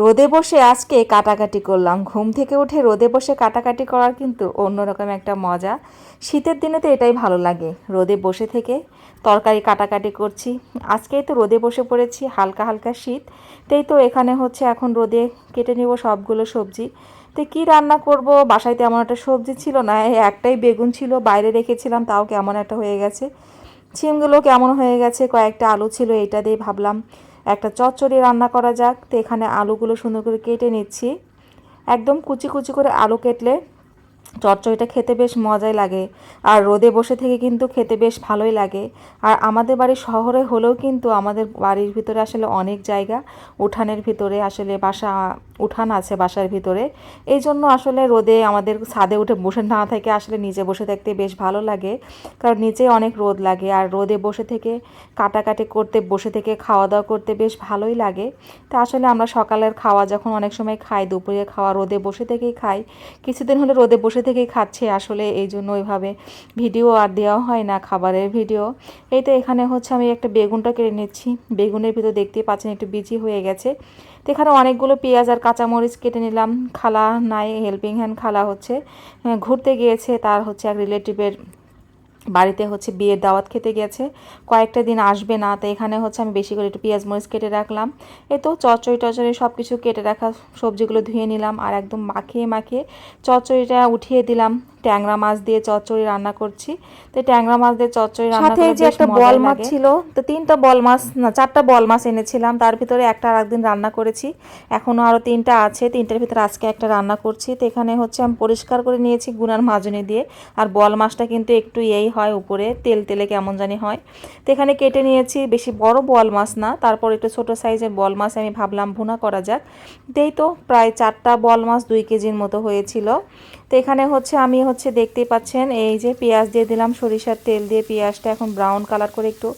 রোদে বসে আজকে কাটাকাটি করলাম। ঘুম থেকে উঠে রোদে বসে কাটাকাটি করার কিন্তু অন্যরকম একটা মজা। শীতের দিনে তো এটাই ভালো লাগে। রোদে বসে থেকে তরকারি কাটাকাটি করছি। আজকেই তো রোদে বসে পড়েছি, হালকা হালকা শীত। তাই তো এখানে হচ্ছে এখন রোদে কেটে নিব সবগুলো সবজি। তো কী রান্না করব? বাসায় তেমন একটা সবজি ছিল না একটাই বেগুন ছিল, বাইরে রেখেছিলাম, তাও কেমন একটা হয়ে গেছে। ছিমগুলো কেমন হয়ে গেছে? কয়েকটা আলু ছিল এটা দিয়ে ভাবলাম একটা চচ্চড়ি রান্না করা যাক। তো এখানে আলুগুলো সুন্দর করে কেটে নিচ্ছি। একদম কুচি কুচি করে আলু কেটলে চচ্চড়িটা খেতে বেশ মজাই লাগে। আর রোদে বসে থেকে কিন্তু খেতে বেশ ভালোই লাগে। আর আমাদের বাড়ি শহরে হলেও কিন্তু আমাদের বাড়ির ভিতরে আসলে অনেক জায়গা। উঠানের ভিতরে আসলে বাসা উঠান আছে বাসার ভিতরে। এই জন্য আসলে রোদে আমাদের ছাদে উঠে বসে না থেকে আসলে নিচে বসে থাকতে বেশ ভালো লাগে। কারণ নিচে অনেক রোদ লাগে আর রোদে বসে থেকে, কাটাকাটি করতে, বসে থেকে খাওয়া দাওয়া করতে বেশ ভালোই লাগে। তা আসলে আমরা সকালের খাওয়া যখন অনেক সময় খাই দুপুরে খাওয়া রোদে বসে থেকেই খাই। কিছুদিন হলে রোদে বসে থেকেই খাচ্ছে আসলে এই জন্য ওইভাবে ভিডিও আর দেওয়া হয় না খাবারের ভিডিও। এই তো এখানে হচ্ছে আমি একটা বেগুনটা কেটে নিচ্ছি। বেগুনের ভিতর দেখতেই পাচ্ছেন একটু বিচি হয়ে গেছে। তো এখানে অনেকগুলো পেঁয়াজ আর কাঁচামরিচ কেটে নিলাম খালা নাই হেল্পিং হ্যান্ড খালা হচ্ছে। হ্যাঁ, ঘুরতে গিয়েছে তার হচ্ছে এক রিলেটিভের বাড়িতে হচ্ছে বিয়ের দাওয়াত খেতে গেছে। কয়েকটা দিন আসবে না তো এখানে হচ্ছে আমি বেশি করে একটু পেঁয়াজ মরিচ কেটে রাখলাম। এ তো চচ্চড়ি টচড়ি সব কিছু কেটে রাখা সবজিগুলো ধুয়ে নিলাম আর একদম মাখিয়ে মাখিয়ে চচ্চড়িটা উঠিয়ে দিলাম। ট্যাংরা মাছ দিয়ে চচ্চড়ি রান্না করছি। তো ট্যাংরা মাছ দিয়ে চচ্চড়ি রান্না করে যে একটা বল মাছ ছিল, তো তিনটা বল মাছ না চারটা বল মাছ এনেছিলাম। তার ভিতরে একটা আর একদিন রান্না করেছি। এখনও আরও তিনটা আছে তিনটার ভিতরে আজকে একটা রান্না করছি। তো এখানে হচ্ছে আমি পরিষ্কার করে নিয়েছি গুনার মাজনে দিয়ে। আর বল মাছটা কিন্তু একটু এই হয় উপরে তেল তেলে কেমন জানি হয়। তো এখানে কেটে নিয়েছি বেশি বড় বল মাছ না তারপর একটু ছোট সাইজের বল মাছ আমি ভাবলাম ভুনা করা যাক। দেই তো প্রায় চারটা বল মাছ দুই কেজির মতো হয়েছিল। তো এখানে হচ্ছে আমি হচ্ছে দেখতে পাচ্ছেন, এই যে পেঁয়াজ দিয়ে দিলাম, সরিষার তেল দিয়ে পেঁয়াজটা এখন ব্রাউন কালার করে একটু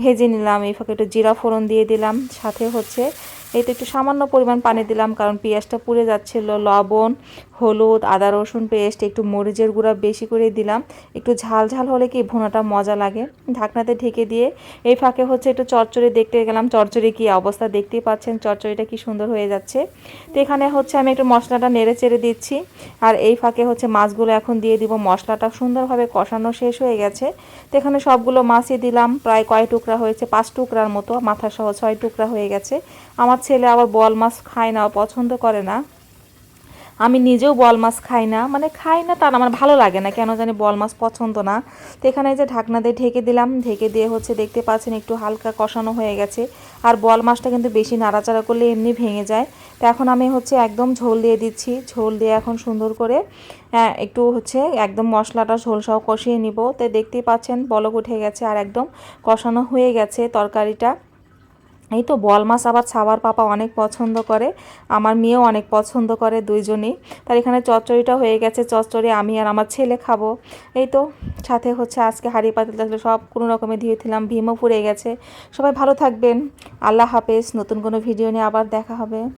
ভেজে নিলাম। এই ফাঁকে একটু জিরা ফোড়ন দিয়ে দিলাম, সাথে হচ্ছে, এই তো একটু সামান্য পরিমাণ পানি দিলাম, কারণ পেঁয়াজটা পুড়ে যাচ্ছিল, লবণ হলুদ, আদা, রসুন পেস্ট, একটু মরিচের গুঁড়া বেশি করে দিলাম। একটু ঝাল ঝাল হলে কি ভুনাটা মজা লাগে? ঢাকনাতে ঢেকে দিয়ে এই ফাঁকে হচ্ছে একটু চচ্চড়ি দেখতে গেলাম। চচ্চড়ি কি অবস্থা দেখতেই পাচ্ছেন? চচ্চড়িটা কি সুন্দর হয়ে যাচ্ছে। তো এখানে হচ্ছে আমি একটু মশলাটা নেড়ে চেড়ে দিচ্ছি। আর এই ফাঁকে হচ্ছে মাছগুলো এখন দিয়ে দিব। মশলাটা সুন্দরভাবে কষানো শেষ হয়ে গেছে। তো এখানে সবগুলো মাছই দিলাম। প্রায় কয় টুকরা হয়েছে? পাঁচ টুকরার মতো। মাথা সহ ছয় টুকরা হয়ে গেছে। আমার ছেলে আবার বল মাছ খায় না পছন্দ করে না। আমি নিজেও বল মাছ খাই না মানে খাই না তার আমার ভালো লাগে না কেন জানি বল মাছ পছন্দ না। তো এখানে যে ঢাকনা দিয়ে ঢেকে দিলাম ঢেকে দিয়ে হচ্ছে দেখতে পাচ্ছেন একটু হালকা কষানো হয়ে গেছে। আর বল মাছটা কিন্তু বেশি নাড়াচাড়া করলে এমনি ভেঙে যায়। তো এখন আমি হচ্ছে একদম ঝোল দিয়ে দিচ্ছি ঝোল দিয়ে এখন সুন্দর করে হ্যাঁ, একটু হচ্ছে একদম মশলাটা ঝোল সহ কষিয়ে নিব। তো দেখতেই পাচ্ছেন বলক উঠে গেছে আর একদম কষানো হয়ে গেছে তরকারিটা। এই তো বল মাছ আবার ছাবার পাপা অনেক পছন্দ করে, আমার মেয়েও অনেক পছন্দ করে দুইজনেই। তার এখানে চচ্চড়িটা হয়ে গেছে, চচ্চড়ি আমি আর আমার ছেলে খাব। এই তো, সাথে হচ্ছে আজকে হাড়ি পাতিল সব কোনো রকমে দিয়েছিলাম ভীমও পুড়ে গেছে। সবাই ভালো থাকবেন, আল্লাহ হাফেজ, নতুন কোনো ভিডিও নিয়ে আবার দেখা হবে।